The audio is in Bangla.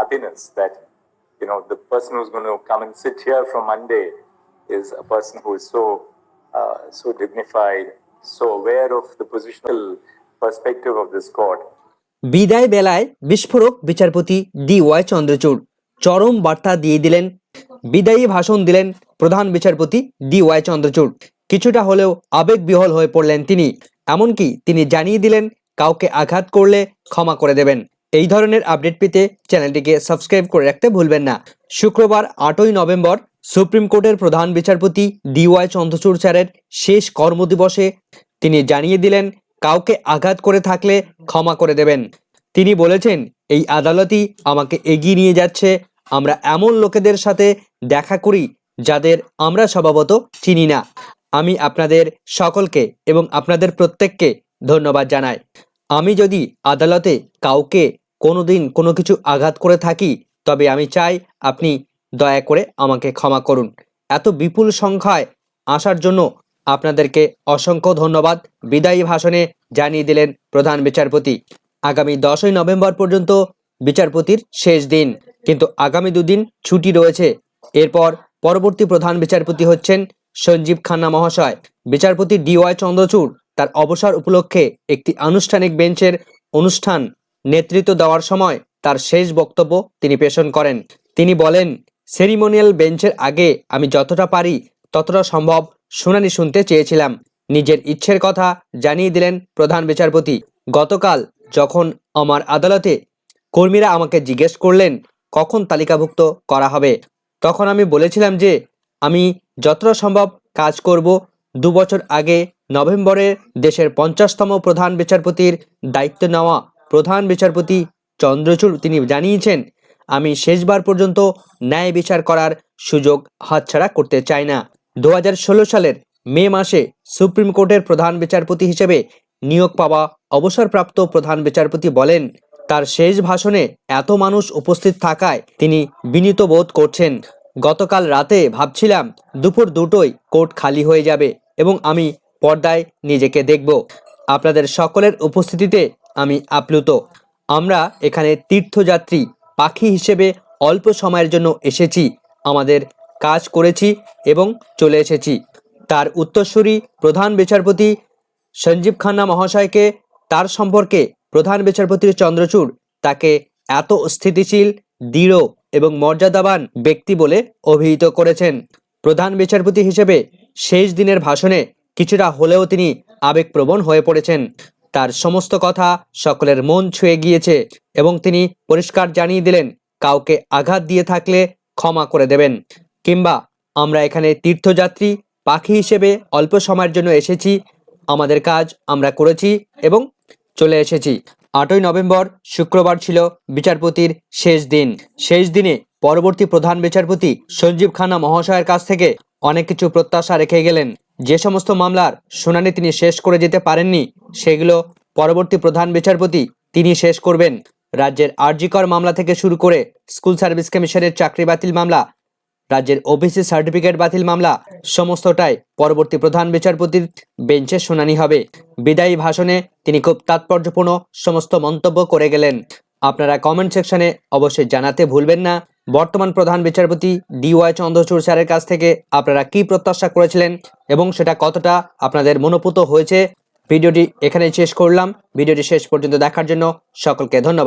happiness that you know the person who's going to come and sit here from Monday is a person who is so uh, so dignified, so aware of the positional perspective of this court. বিদায় বেলায় বিস্ফোরক বিচারপতি ডি ওয়াই চন্দ্রচূড় চরম বার্তা দিয়ে দিলেন বিদায়ী ভাষণ দিলেন প্রধান বিচারপতি ডি ওয়াই চন্দ্রচূড় কিছুটা হলেও আবেগবিহল হয়ে পড়লেন তিনি এমনকি তিনি জানিয়ে দিলেন কাউকে আঘাত করলে ক্ষমা করে দেবেন এই ধরনের আপডেট পেতে চ্যানেলটিকে সাবস্ক্রাইব করে রাখতে ভুলবেন না। শুক্রবার, আটই নভেম্বর, সুপ্রিম কোর্টের প্রধান বিচারপতি ডি ওয়াই চন্দ্রচূড় স্যারের শেষ কর্মদিবসে তিনি জানিয়ে দিলেন, কাউকে আঘাত করে থাকলে ক্ষমা করে দেবেন। তিনি বলেছেন, এই আদালতই আমাকে এগিয়ে নিয়ে যাচ্ছে। আমরা এমন লোকেদের সাথে দেখা করি যাদের আমরা স্বভাবত চিনি না। আমি আপনাদের সকলকে এবং আপনাদের প্রত্যেককে ধন্যবাদ জানাই। আমি যদি আদালতে কাউকে কোনোদিন কোনো কিছু আঘাত করে থাকি, তবে আমি চাই আপনি দয়া করে আমাকে ক্ষমা করুন। এত বিপুল সংখ্যায় আসার জন্য আপনাদেরকে অসংখ্য ধন্যবাদ। বিদায়ী ভাষণে জানিয়ে দিলেন প্রধান বিচারপতি। আগামী দশই নভেম্বর পর্যন্ত বিচারপতির শেষ দিন। কিন্তু আগামী দুদিন ছুটি রয়েছে। এরপর পরবর্তী প্রধান বিচারপতি হচ্ছেন সঞ্জীব খান্না মহাশয়। বিচারপতি ডিওয়াই চন্দ্রচূড় তার অবসর উপলক্ষে একটি আনুষ্ঠানিক বেঞ্চের অনুষ্ঠান নেতৃত্ব দেওয়ার সময় তার শেষ বক্তব্য তিনি পেশন করেন। তিনি বলেন, সেরিমোনিয়াল বেঞ্চের আগে আমি যতটা পারি ততটা সম্ভব শুনানি শুনতে চেয়েছিলাম। নিজের ইচ্ছের কথা জানিয়ে দিলেন প্রধান বিচারপতি। গতকাল যখন আমার আদালতে কর্মীরা আমাকে জিজ্ঞেস করলেন, কখন তালিকাভুক্ত করা হবে? তখন আমি বলেছিলাম যে, আমি যতটা সম্ভব কাজ করব। দু বছর আগে নভেম্বরে দেশের পঞ্চাশতম প্রধান বিচারপতির দায়িত্ব নেওয়া প্রধান বিচারপতি চন্দ্রচূড়, তিনি জানিয়েছেন, আমি শেষবার পর্যন্ত ন্যায় বিচার করার সুযোগ হাতছাড়া করতে চাই না। দু হাজার ষোলো সালের মে মাসে সুপ্রিম কোর্টের প্রধান বিচারপতি হিসেবে নিয়োগ পাওয়া অবসরপ্রাপ্ত প্রধান বিচারপতি বলেন, তার শেষ ভাষণে এত মানুষ উপস্থিত থাকায় তিনি বিনীত বোধ করছেন। গতকাল রাতে ভাবছিলাম দুপুর দুটোই কোর্ট খালি হয়ে যাবে এবং আমি পর্দায় নিজেকে দেখব। আপনাদের সকলের উপস্থিতিতে আমি আপ্লুত। আমরা এখানে তীর্থযাত্রী, পাখি হিসেবে অল্প সময়ের জন্য এসেছি, আমাদের কাজ করেছি এবং চলে এসেছি। তার উত্তরসূরি প্রধান বিচারপতি সঞ্জীব খান্না মহাশয়কে, তার সম্পর্কে প্রধান বিচারপতির চন্দ্রচূড় তাকে এত স্থিতিশীল, দৃঢ় এবং মর্যাদাবান ব্যক্তি বলে অভিহিত করেছেন। প্রধান বিচারপতি হিসেবে শেষ দিনের ভাষণে কিছুটা হলেও তিনি আবেগপ্রবণ হয়ে পড়েছেন। তার সমস্ত কথা সকলের মন ছুঁয়ে গিয়েছে এবং তিনি পরিষ্কার জানিয়ে দিলেন, কাউকে আঘাত দিয়ে থাকলে ক্ষমা করে দেবেন। কিংবা আমরা এখানে তীর্থযাত্রী, পাখি হিসেবে অল্প সময়ের জন্য এসেছি, আমাদের কাজ আমরা করেছি এবং চলে এসেছি। আটই নভেম্বর শুক্রবার ছিল বিচারপতির শেষ দিন। শেষ দিনে পরবর্তী প্রধান বিচারপতি সঞ্জীব খানা মহাশয়ের কাছ থেকে অনেক কিছু প্রত্যাশা রেখে গেলেন। যে সমস্ত মামলার শুনানি তিনি শেষ করে যেতে পারেননি, সেগুলো পরবর্তী প্রধান বিচারপতি তিনি শেষ করবেন। রাজ্যের আরজিকর মামলা থেকে শুরু করে স্কুল সার্ভিস কমিশনের চাকরি বাতিল মামলা, রাজ্যের ওবিসি সার্টিফিকেট বাতিল মামলা, সমস্তটাই পরবর্তী প্রধান বিচারপতির বেঞ্চে শুনানি হবে। বিদায়ী ভাষণে তিনি খুব তাৎপর্যপূর্ণ সমস্ত মন্তব্য করে গেলেন। আপনারা কমেন্ট সেকশনে অবশ্যই জানাতে ভুলবেন না। বর্তমান প্রধান বিচারপতি ডিওয়াই চন্দ্রচূড় স্যারের কাছ থেকে আপনারা কি প্রত্যাশা করেছিলেন এবং সেটা কতটা আপনাদের মনোপুত হয়েছে? ভিডিওটি এখানেই শেষ করলাম। ভিডিওটি শেষ পর্যন্ত দেখার জন্য সকলকে ধন্যবাদ।